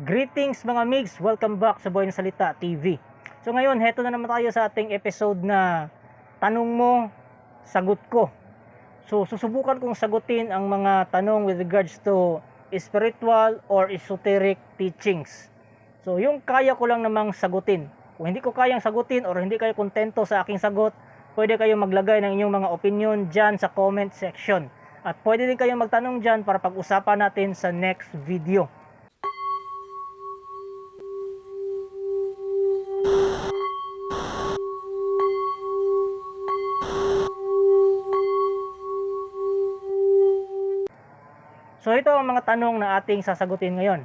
Greetings mga migs! Welcome back sa Boy ng Salita TV. So ngayon, heto na naman tayo sa ating episode na Tanong mo, sagot ko. So susubukan kong sagutin ang mga tanong with regards to spiritual or esoteric teachings. So yung kaya ko lang namang sagutin. Kung hindi ko kayang sagutin or hindi kayo kontento sa aking sagot, pwede kayong maglagay ng inyong mga opinion dyan sa comment section. At pwede din kayong magtanong dyan para pag-usapan natin sa next video. So ito ang mga tanong na ating sasagutin ngayon.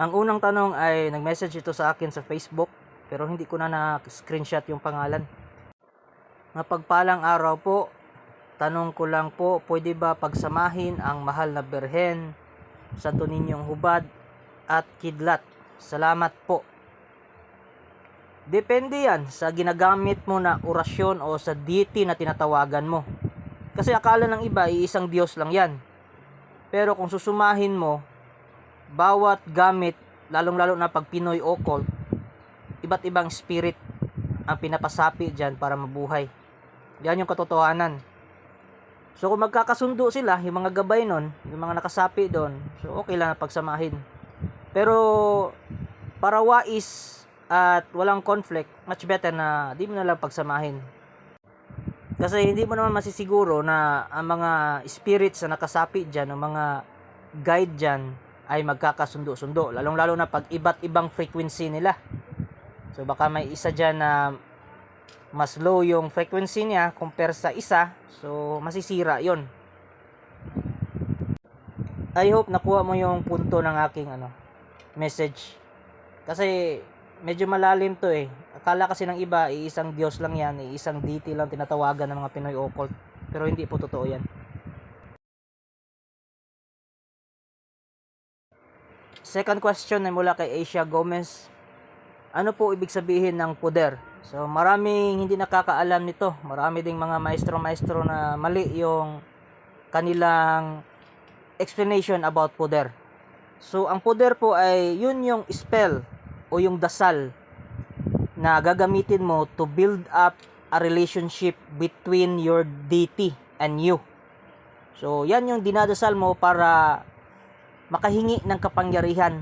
Ang unang tanong ay nag-message ito sa akin sa Facebook pero hindi ko na na-screenshot yung pangalan. Mapagpalang araw po, tanong ko lang po, pwede ba pagsamahin ang mahal na berhen, Santo Ninyong Hubad at Kidlat? Salamat po. Depende yan sa ginagamit mo na orasyon o sa deity na tinatawagan mo. Kasi akala ng iba, iisang Diyos lang yan. Pero kung susumahin mo, bawat gamit, lalong-lalo na pag Pinoy occult, iba't ibang spirit ang pinapasapi dyan para mabuhay. Yan yung katotohanan. So kung magkakasundo sila, yung mga gabay nun, yung mga nakasapi doon, so okay lang na pagsamahin. Pero para wais at walang conflict, much better na di mo na lang pagsamahin. Kasi hindi mo naman masisiguro na ang mga spirits na nakasapi dyan, ang mga guide dyan, ay magkakasundo-sundo. Lalong-lalo na pag iba't ibang frequency nila. So baka may isa dyan na mas low yung frequency niya compare sa isa, so masisira yon. I hope nakuha mo yung punto ng aking ano message. Kasi medyo malalim to eh. Akala kasi ng iba, iisang Diyos lang yan, iisang deity lang tinatawagan ng mga Pinoy occult. Pero hindi po totoo yan. Second question ay mula kay Asia Gomez. Ano po ibig sabihin ng puder? So maraming hindi nakakaalam nito. Marami ding mga maestro-maestro na mali yung kanilang explanation about puder. So ang puder po ay yun yung spell o yung dasal na gagamitin mo to build up a relationship between your deity and you. So, yan yung dinadasal mo para makahingi ng kapangyarihan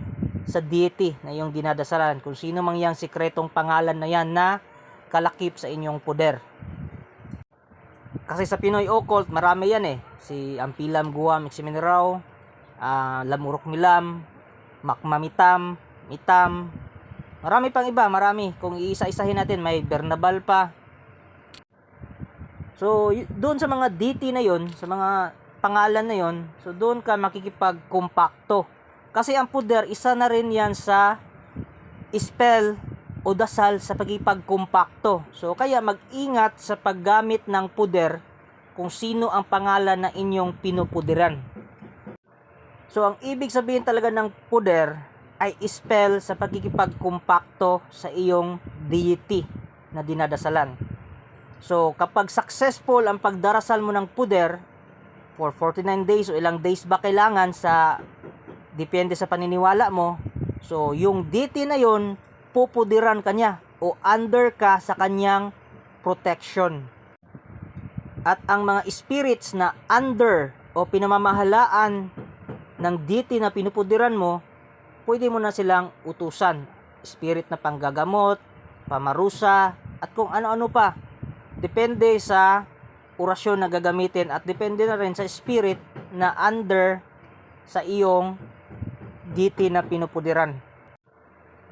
sa deity na yung dinadasalan. Kung sino mang yung sikretong pangalan na yan na kalakip sa inyong poder. Kasi sa Pinoy occult, marami yan eh. Si Ampilam Guam, Iximineraw, uh, Lamurok Milam, Makmamitam, Mitam, Marami pang iba, marami. Kung iisa-isahin natin, may Bernabal pa. So, doon sa mga DT na yon, sa mga pangalan na yon, so doon ka makikipag-compacto. Kasi ang puder, isa na rin yan sa spell o dasal sa pagkipag-compacto. So, kaya mag-ingat sa paggamit ng puder kung sino ang pangalan na inyong pinupuderan. So, ang ibig sabihin talaga ng puder ay spell sa pagkikipagkumpakto sa iyong deity na dinadasalan. So, kapag successful ang pagdarasal mo ng puder for 49 days o ilang days ba kailangan sa depende sa paniniwala mo, so yung deity na yon pupudiran kanya o under ka sa kanyang protection. At ang mga spirits na under o pinamamahalaan ng deity na pinupudiran mo pwede mo na silang utusan. Spirit na panggagamot, pamarusa, at kung ano-ano pa. Depende sa orasyon na gagamitin at depende na rin sa spirit na under sa iyong deity na pinupudiran.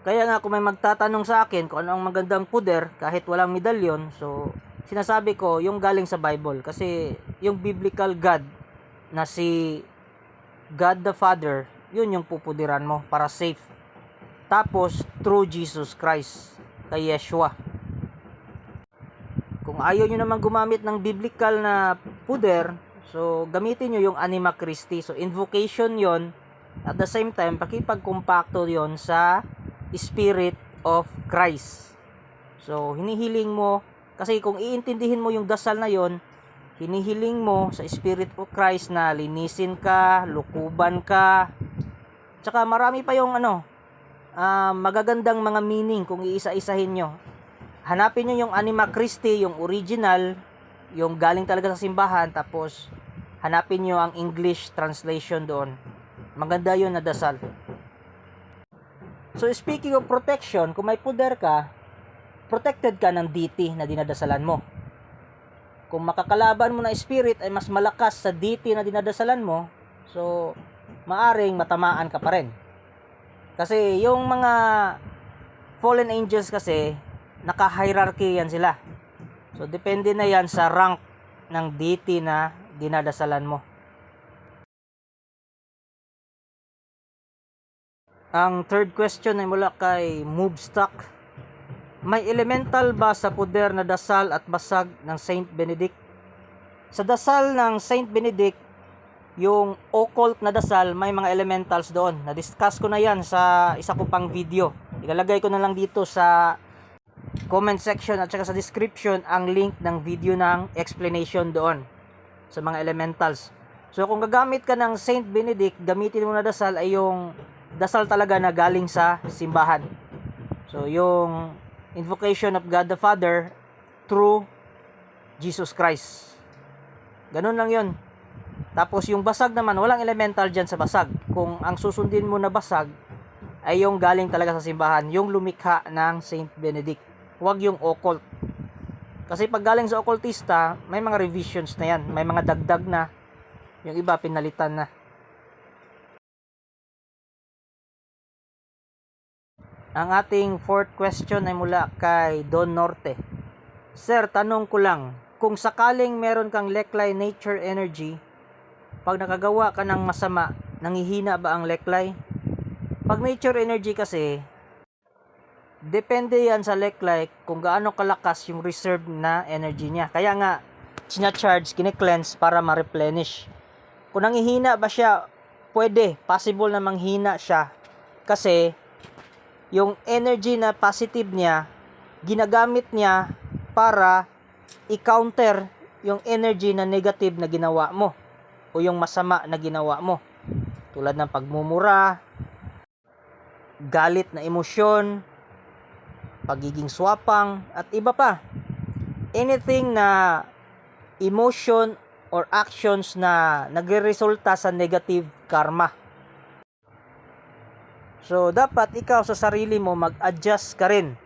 Kaya nga kung may magtatanong sa akin kung ano ang magandang puder kahit walang medalyon, so sinasabi ko yung galing sa Bible kasi yung biblical God na si God the Father yun yung pupudiran mo para safe. Tapos, through Jesus Christ, kay Yeshua. Kung ayaw nyo naman gumamit ng biblical na puder, so gamitin nyo yung Anima Christi. So, invocation yon at the same time, pakipagkumpakto yon sa Spirit of Christ. So, hinihiling mo, kasi kung iintindihin mo yung dasal na yon hinihiling mo sa Spirit of Christ na linisin ka, lukuban ka. Tsaka marami pa yung ano, ah, magagandang mga meaning kung iisa-isahin nyo. Hanapin nyo yung Anima Christi, yung original, yung galing talaga sa simbahan, tapos hanapin nyo ang English translation doon. Maganda yun na dasal. So speaking of protection, kung may puder ka, protected ka ng deity na dinadasalan mo. Kung makakalaban mo na spirit ay mas malakas sa deity na dinadasalan mo, so maaring matamaan ka pa rin. Kasi yung mga fallen angels kasi, naka-hierarchy yan sila. So depende na yan sa rank ng deity na dinadasalan mo. Ang third question ay mula kay Movestock. May elemental ba sa puder na dasal at basag ng Saint Benedict? Sa dasal ng Saint Benedict, yung occult na dasal, may mga elementals doon. Na-discuss ko na yan sa isa ko pang video. Ilalagay ko na lang dito sa comment section at saka sa description ang link ng video ng explanation doon sa mga elementals. So kung gagamit ka ng Saint Benedict, gamitin mo na dasal ay yung dasal talaga na galing sa simbahan. So yung invocation of God the Father through Jesus Christ. Ganun lang yun. Tapos yung basag naman, walang elemental dyan sa basag. Kung ang susundin mo na basag ay yung galing talaga sa simbahan, yung lumikha ng Saint Benedict. Huwag yung occult. Kasi pag galing sa occultista, may mga revisions na yan. May mga dagdag na. Yung iba, pinalitan na. Ang ating fourth question ay mula kay Don Norte. Sir, tanong ko lang, kung sakaling meron kang Leklay Nature Energy, pag nakagawa ka ng masama, nangihina ba ang Leklay? Pag Nature Energy kasi, depende yan sa Leklay kung gaano kalakas yung reserve na energy niya. Kaya nga, sinacharge, kine-cleanse para ma-replenish. Kung nangihina ba siya, pwede, possible na manghina siya. Kasi, yung energy na positive niya, ginagamit niya para i-counter yung energy na negative na ginawa mo o yung masama na ginawa mo. Tulad ng pagmumura, galit na emosyon, pagiging swapang, at iba pa. Anything na emotion or actions na nagre-resulta sa negative karma. So, dapat ikaw sa sarili mo mag-adjust ka rin.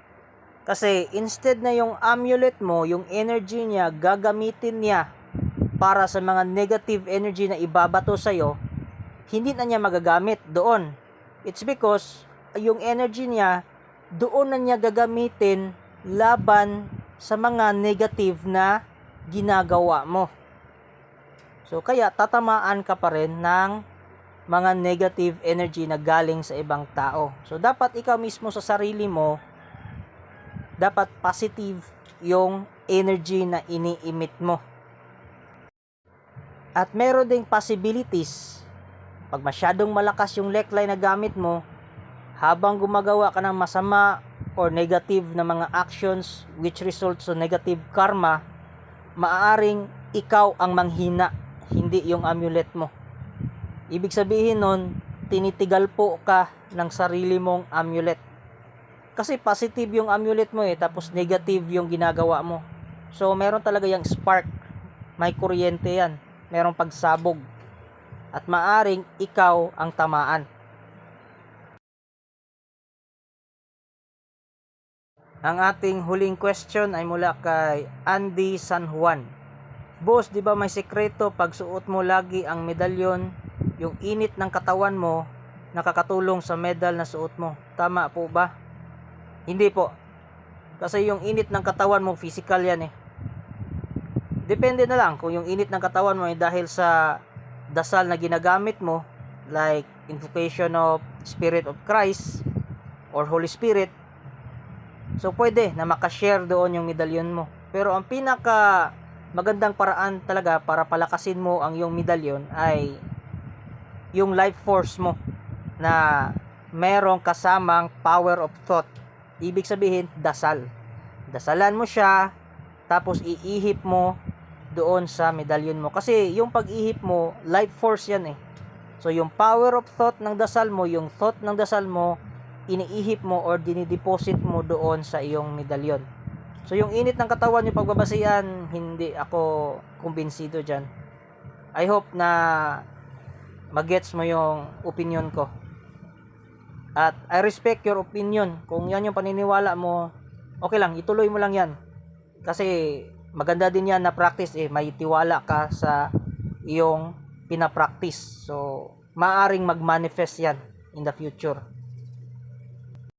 Kasi instead na yung amulet mo, yung energy niya, gagamitin niya para sa mga negative energy na ibabato sa'yo, hindi na niya magagamit doon. It's because yung energy niya, doon na niya gagamitin laban sa mga negative na ginagawa mo. So, kaya tatamaan ka pa rin ng mga negative energy na galing sa ibang tao. So, dapat ikaw mismo sa sarili mo, dapat positive yung energy na ini-emit mo. At meron ding possibilities, pag masyadong malakas yung leklay na gamit mo, habang gumagawa ka ng masama or negative na mga actions which results sa negative karma, maaaring ikaw ang manghina, hindi yung amulet mo. Ibig sabihin nun, tinitigal po ka ng sarili mong amulet. Kasi positive yung amulet mo eh, tapos negative yung ginagawa mo. So, meron talaga yung spark. May kuryente yan. Merong pagsabog. At maaring ikaw ang tamaan. Ang ating huling question ay mula kay Andy San Juan. Boss, di ba may sekreto pag suot mo lagi ang medalyon yung init ng katawan mo nakakatulong sa medal na suot mo. Tama po ba? Hindi po. Kasi yung init ng katawan mo, physical yan eh. Depende na lang kung yung init ng katawan mo ay dahil sa dasal na ginagamit mo, like invocation of Spirit of Christ or Holy Spirit. So pwede na makashare doon yung medalyon mo. Pero ang pinaka magandang paraan talaga para palakasin mo ang yung medalyon ay yung life force mo na merong kasamang power of thought. Ibig sabihin, dasal. Dasalan mo siya, tapos iihip mo doon sa medallion mo. Kasi yung pag-ihip mo, life force yan eh. So yung power of thought ng dasal mo, yung thought ng dasal mo, iniihip mo or dinideposit mo doon sa iyong medallion. So yung init ng katawan, yung pagbabasihan, hindi ako kumbinsido dyan. I hope na magets mo yung opinion ko. At I respect your opinion. Kung yan yung paniniwala mo, okay lang, ituloy mo lang yan. Kasi maganda din yan na practice eh, may tiwala ka sa iyong pinapractice. So, maaring mag-manifest yan in the future.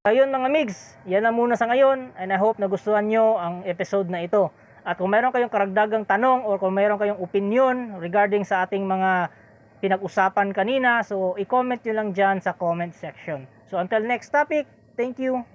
Ayun mga migs, yan na muna sa ngayon and I hope nagustuhan nyo ang episode na ito. At kung meron kayong karagdagang tanong or kung meron kayong opinion regarding sa ating mga pinag-usapan kanina, so i-comment nyo lang dyan sa comment section. So until next topic, thank you.